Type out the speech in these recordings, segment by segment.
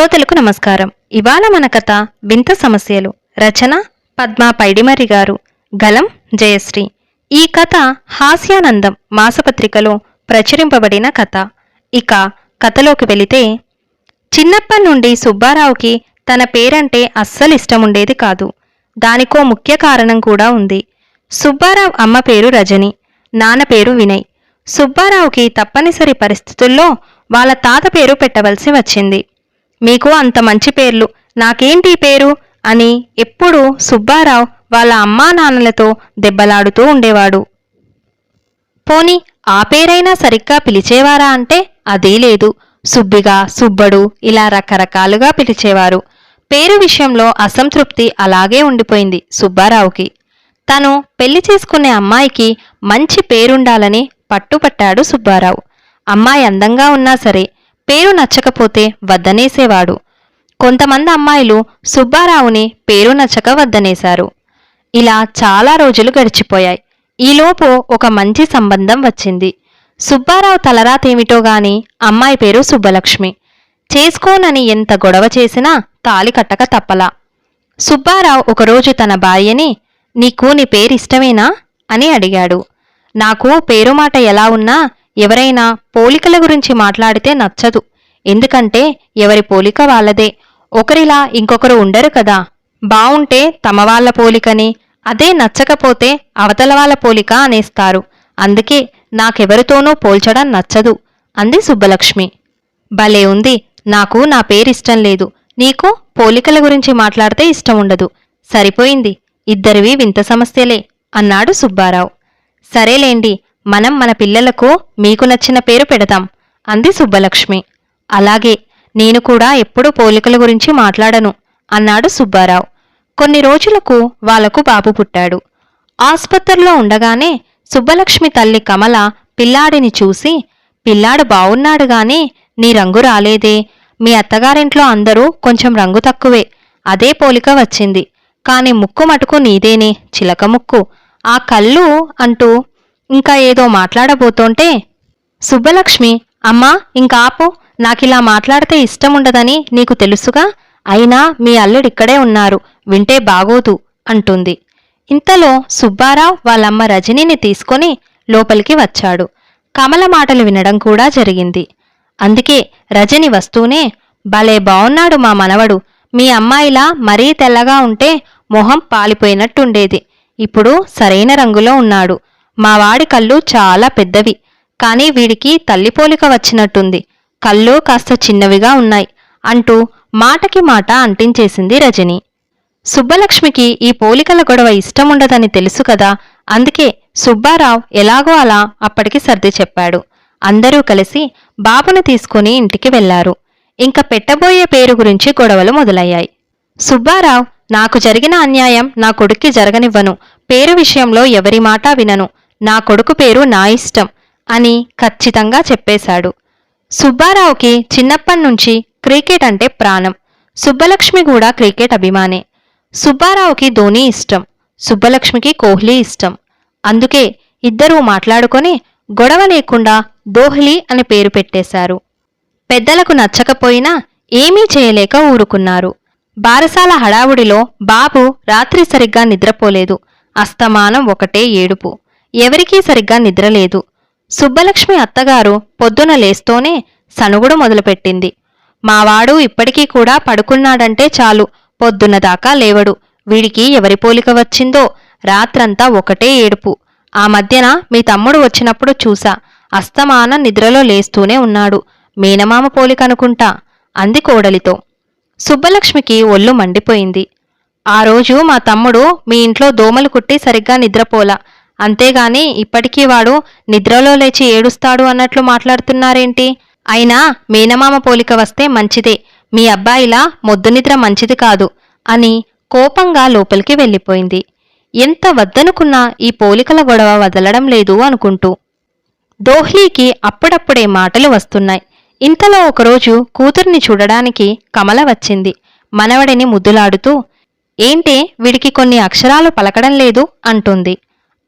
శ్రోతలకు నమస్కారం. ఇవాళ మన కథ వింత సమస్యలు. రచన పద్మా పైడిమర్రి గారు. గలం జయశ్రీ. ఈ కథ హాస్యానందం మాసపత్రికలో ప్రచురింపబడిన కథ. ఇక కథలోకి వెళితే చిన్నప్పటి నుండి సుబ్బారావుకి తన పేరంటే అస్సలు ఇష్టముండేది కాదు. దానికో ముఖ్య కారణం కూడా ఉంది. సుబ్బారావు అమ్మ పేరు రజని నాన్న పేరు వినయ్. సుబ్బారావుకి తప్పనిసరి పరిస్థితుల్లో వాళ్ళ తాత పేరు పెట్టవలసి వచ్చింది. మీకు అంత మంచి పేర్లు. నాకేంటి పేరు? అని ఎప్పుడూ సుబ్బారావు వాళ్ళ అమ్మా నాన్నలతో దెబ్బలాడుతూ ఉండేవాడు. పోని ఆ పేరైనా సరిగ్గా పిలిచేవారా అంటే అదీ లేదు. సుబ్బిగా సుబ్బడు ఇలా రకరకాలుగా పిలిచేవారు. పేరు విషయంలో అసంతృప్తి అలాగే ఉండిపోయింది సుబ్బారావుకి. తను పెళ్ళి చేసుకునే అమ్మాయికి మంచి పేరుండాలని పట్టుపట్టాడు సుబ్బారావు. అమ్మాయి అందంగా ఉన్నా సరే పేరు నచ్చకపోతే వద్దనేసేవాడు. కొంతమంది అమ్మాయిలు సుబ్బారావుని పేరు నచ్చక వద్దనేశారు. ఇలా చాలా రోజులు గడిచిపోయాయి. ఈలోపు ఒక మంచి సంబంధం వచ్చింది. సుబ్బారావు తలరాతేమిటో గాని అమ్మాయి పేరు సుబ్బలక్ష్మి. చేసుకోనని ఎంత గొడవ చేసినా తాలి కట్టక తప్పలా. సుబ్బారావు ఒకరోజు తన భార్యని నీకు నీ పేరు ఇష్టమేనా అని అడిగాడు. నాకు పేరు మాట ఎలా ఉన్నా ఎవరైనా పోలికల గురించి మాట్లాడితే నచ్చదు. ఎందుకంటే ఎవరి పోలిక వాళ్ళదే. ఒకరిలా ఇంకొకరు ఉండరు కదా. బావుంటే తమ వాళ్ళ పోలికని అదే నచ్చకపోతే అవతల వాళ్ళ పోలిక అనేస్తారు. అందుకే నాకెవరితోనూ పోల్చడం నచ్చదు. అంది సుబ్బలక్ష్మి. భలే ఉంది. నాకు నా పేరిష్టం లేదు. నీకు పోలికల గురించి మాట్లాడితే ఇష్టం ఉండదు. సరిపోయింది. ఇద్దరివి వింత సమస్యలే అన్నాడు సుబ్బారావు. సరేలేండి మనం మన పిల్లలకు మీకు నచ్చిన పేరు పెడదాం అంది సుబ్బలక్ష్మి. అలాగే నేను కూడా ఎప్పుడూ పోలికల గురించి మాట్లాడను అన్నాడు సుబ్బారావు. కొన్ని రోజులకు వాళ్ళకు బాబు పుట్టాడు. ఆస్పత్రిలో ఉండగానే సుబ్బలక్ష్మి తల్లి కమల పిల్లాడిని చూసి పిల్లాడు బావున్నాడు గాని నీ రంగు రాలేదే. మీ అత్తగారింట్లో అందరూ కొంచెం రంగు తక్కువే. అదే పోలిక వచ్చింది. కాని ముక్కు మటుకు నీదేనే చిలక ముక్కు. ఆ కళ్ళు అంటూ ఇంకా ఏదో మాట్లాడబోతోంటే సుబ్బలక్ష్మి అమ్మా ఇంకాపు నాకిలా మాట్లాడితే ఇష్టముండదని నీకు తెలుసుగా? అయినా మీ అల్లుడిక్కడే ఉన్నారు వింటే బాగోదు అంటుంది. ఇంతలో సుబ్బారావు వాళ్ళమ్మ రజనీని తీసుకొని లోపలికి వచ్చాడు. కమల మాటలు వినడం కూడా జరిగింది. అందుకే రజని వస్తూనే భలే బావున్నాడు మా మనవడు. మీ అమ్మాయిలా మరీ తెల్లగా ఉంటే మొహం పాలిపోయినట్టుండేది. ఇప్పుడు సరైన రంగులో ఉన్నాడు. మా వాడి కళ్ళు చాలా పెద్దవి. కానీ వీడికి తల్లిపోలిక వచ్చినట్టుంది. కళ్ళు కాస్త చిన్నవిగా ఉన్నాయి అంటూ మాటకి మాట అంటించేసింది రజని. సుబ్బలక్ష్మికి ఈ పోలికల గొడవ ఇష్టముండదని తెలుసు కదా అందుకే సుబ్బారావు ఎలాగో అలా అప్పటికి సర్ది చెప్పాడు. అందరూ కలిసి బాబును తీసుకుని ఇంటికి వెళ్ళారు. ఇంక పెట్టబోయే పేరు గురించి గొడవలు మొదలయ్యాయి. సుబ్బారావు నాకు జరిగిన అన్యాయం నా కొడుక్కి జరగనివ్వను. పేరు విషయంలో ఎవరి మాట వినను. నా కొడుకు పేరు నా ఇష్టం అని ఖచ్చితంగా చెప్పేశాడు. సుబ్బారావుకి చిన్నప్పటినుంచి క్రికెట్ అంటే ప్రాణం. సుబ్బలక్ష్మి కూడా క్రికెట్ అభిమానే. సుబ్బారావుకి ధోని ఇష్టం. సుబ్బలక్ష్మికి కోహ్లీ ఇష్టం. అందుకే ఇద్దరూ మాట్లాడుకొని గొడవ లేకుండా దోహ్లీ అని పేరు పెట్టేశారు. పెద్దలకు నచ్చకపోయినా ఏమీ చేయలేక ఊరుకున్నారు. బారసాల హడావుడిలో బాబు రాత్రి సరిగ్గా నిద్రపోలేదు. అస్తమానం ఒకటే ఏడుపు. ఎవరికీ సరిగ్గా నిద్రలేదు సుబ్బలక్ష్మి అత్తగారు పొద్దున లేస్తూనే సనుగుడు మొదలుపెట్టింది. మావాడు ఇప్పటికీ కూడా పడుకున్నాడంటే చాలు. పొద్దున్న దాకా లేవడు. వీడికి ఎవరి పోలిక వచ్చిందో? రాత్రంతా ఒకటే ఏడుపు. ఆ మధ్యన మీ తమ్ముడు వచ్చినప్పుడు చూసా అస్తమాన నిద్రలో లేస్తూనే ఉన్నాడు. మేనమామ పోలిక అనుకుంటా అంది కోడలితో. సుబ్బలక్ష్మికి ఒళ్ళు మండిపోయింది. ఆ రోజు మా తమ్ముడు మీ ఇంట్లో దోమలు కుట్టి సరిగ్గా నిద్రపోలా. అంతేగాని ఇప్పటికీ వాడు నిద్రలో లేచి ఏడుస్తాడు అన్నట్లు మాట్లాడుతున్నారేంటి? అయినా మేనమామ పోలిక వస్తే మంచిదే. మీ అబ్బాయిలా మొద్దు నిద్ర మంచిది కాదు అని కోపంగా లోపలికి వెళ్ళిపోయింది. ఎంత వద్దనుకున్నా ఈ పోలికల గొడవ వదలడం లేదు అనుకుంటూ. దోహ్లీకి అప్పుడప్పుడే మాటలు వస్తున్నాయి. ఇంతలో ఒకరోజు కూతుర్ని చూడడానికి కమల వచ్చింది. మనవడిని ముద్దులాడుతూ ఏంటే వీడికి కొన్ని అక్షరాలు పలకడం లేదు? అంటుంది.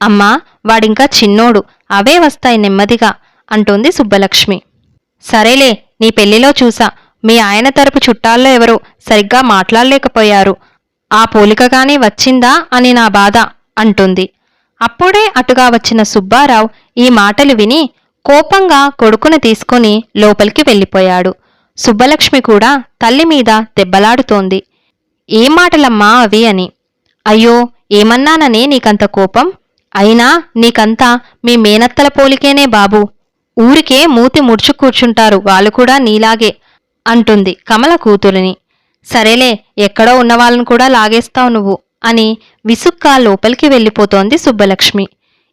అమ్మా వాడింకా చిన్నోడు అవే వస్తాయి నెమ్మదిగా అంటోంది సుబ్బలక్ష్మి. సరేలే నీ పెళ్ళిలో చూసా మీ ఆయన తరపు చుట్టాల్లో ఎవరో సరిగ్గా మాట్లాడలేకపోయారు. ఆ పోలికగానే వచ్చిందా అని నా బాధ అంటుంది. అప్పుడే అటుగా వచ్చిన సుబ్బారావు ఈ మాటలు విని కోపంగా కొడుకును తీసుకొని లోపలికి వెళ్ళిపోయాడు. సుబ్బలక్ష్మి కూడా తల్లి మీద దెబ్బలాడుతోంది. ఏం మాటలమ్మా అవి అని. అయ్యో ఏమన్నాననే నీకంత కోపం? అయినా నీకంతా మీ మేనత్తల పోలికేనే బాబు. ఊరికే మూతి ముడుచు కూర్చుంటారు వాళ్ళు కూడా నీలాగే అంటుంది కమల కూతురిని. సరేలే ఎక్కడో ఉన్న వాళ్ళని కూడా లాగేస్తావు నువ్వు అని విసుక్కా లోపలికి వెళ్ళిపోతోంది సుబ్బలక్ష్మి.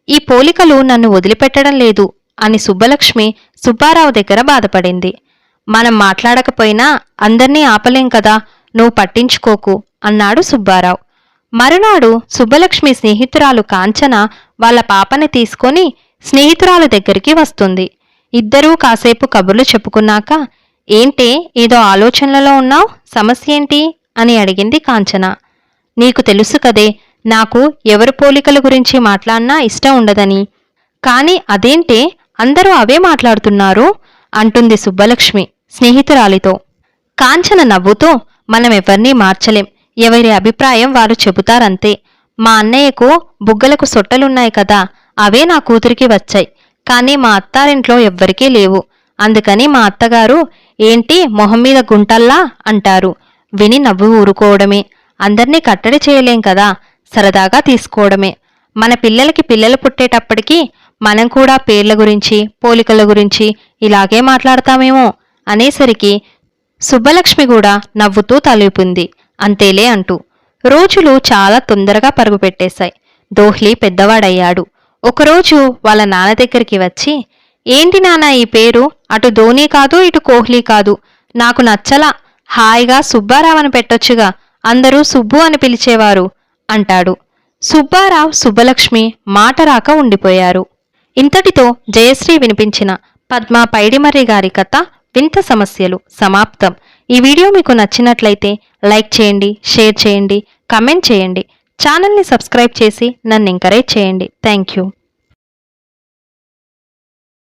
ఈ పోలికలు నన్ను వదిలిపెట్టడం లేదు అని సుబ్బలక్ష్మి సుబ్బారావు దగ్గర బాధపడింది. మనం మాట్లాడకపోయినా అందర్నీ ఆపలేం కదా నువ్వు పట్టించుకోకు అన్నాడు సుబ్బారావు. మరునాడు సుబ్బలక్ష్మి స్నేహితురాలు కాంచన వాళ్ళ పాపని తీసుకొని స్నేహితురాలు దగ్గరికి వస్తుంది. ఇద్దరూ కాసేపు కబుర్లు చెప్పుకున్నాక ఏంటే ఏదో ఆలోచనలలో ఉన్నావు? సమస్య ఏంటి? అని అడిగింది కాంచన. నీకు తెలుసు కదే నాకు ఎవరి పోలికల గురించి మాట్లాడినా ఇష్టం ఉండదని. కాని అదేంటే అందరూ అవే మాట్లాడుతున్నారు? అంటుంది సుబ్బలక్ష్మి స్నేహితురాలితో. కాంచన నవ్వుతో మనం ఎవరినీ మార్చలేం. ఎవరి అభిప్రాయం వారు చెబుతారంతే. మా అన్నయ్యకు బుగ్గలకు సొట్టలున్నాయి కదా అవే నా కూతురికి వచ్చాయి. కానీ మా అత్తారింట్లో ఎవ్వరికీ లేవు. అందుకని మా అత్తగారు ఏంటి మొహం మీద గుంటల్లా? అంటారు. విని నవ్వు ఊరుకోవడమే. అందర్నీ కట్టడి చేయలేం కదా సరదాగా తీసుకోవడమే. మన పిల్లలకి పిల్లలు పుట్టేటప్పటికీ మనం కూడా పేర్ల గురించి పోలికల గురించి ఇలాగే మాట్లాడతామేమో అనేసరికి సుబ్బలక్ష్మి కూడా నవ్వుతూ తలుపింది. అంతేలే అంటూ. రోజులు చాలా తొందరగా పరుగుపెట్టేశాయి దోహ్లీ పెద్దవాడయ్యాడు. ఒకరోజు వాళ్ళ నాన్న దగ్గరికి వచ్చి ఏంటి నాన్న ఈ పేరు? అటు ధోని కాదు ఇటు కోహ్లీ కాదు. నాకు నచ్చలా. హాయిగా సుబ్బారావు అని పెట్టొచ్చుగా. అందరూ సుబ్బు అని పిలిచేవారు అంటాడు. సుబ్బారావు సుబ్బలక్ష్మి మాట రాక ఉండిపోయారు. ఇంతటితో జయశ్రీ వినిపించిన పద్మ పైడిమర్రి గారి కథ వింత సమస్యలు సమాప్తం. ఈ వీడియో మీకు నచ్చినట్లయితే లైక్ చేయండి షేర్ చేయండి కమెంట్ చేయండి. ఛానల్ని సబ్స్క్రైబ్ చేసి నన్ను ఎంకరేజ్ చేయండి. Thank you.